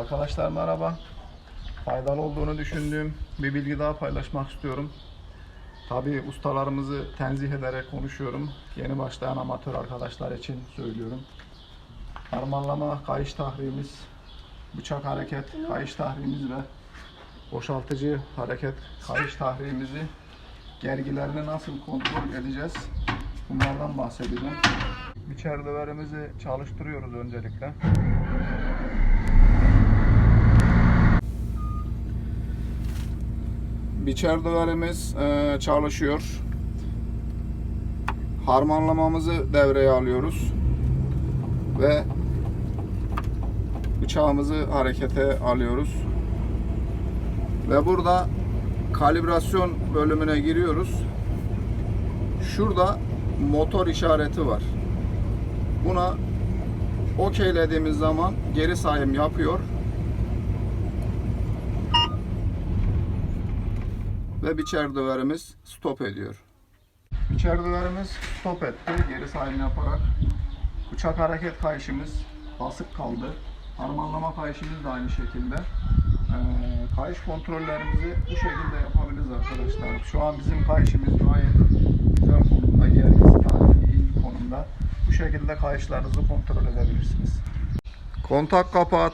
Arkadaşlar merhaba. Faydalı olduğunu düşündüğüm bir bilgi daha paylaşmak istiyorum. Tabii ustalarımızı tenzih ederek konuşuyorum. Yeni başlayan amatör arkadaşlar için söylüyorum. Harmanlama kayış tahrimiz, bıçak hareket kayış tahrimiz ve boşaltıcı hareket kayış tahrimizi gergilerini nasıl kontrol edeceğiz? Bunlardan bahsedeceğim. Biçer döverimizi çalıştırıyoruz öncelikle. Biçer döverimiz e, çalışıyor. Harmanlamamızı devreye alıyoruz. Ve bıçağımızı harekete alıyoruz. Ve burada kalibrasyon bölümüne giriyoruz. Şurada motor işareti var. Buna okeylediğimiz zaman geri sayım yapıyor. Ve biçer döverimiz stop ediyor. Biçer döverimiz stop etti geri sayım yaparak. Bıçak hareket kayışımız basık kaldı. Harmanlama kayışımız da aynı şekilde. Ee, kayış kontrollerimizi bu şekilde yapabiliriz arkadaşlar. Şu an bizim kayışımız gayet güzel konumda, gergisi takibi iyi konumda. Bu şekilde kayışlarınızı kontrol edebilirsiniz. Kontak kapat.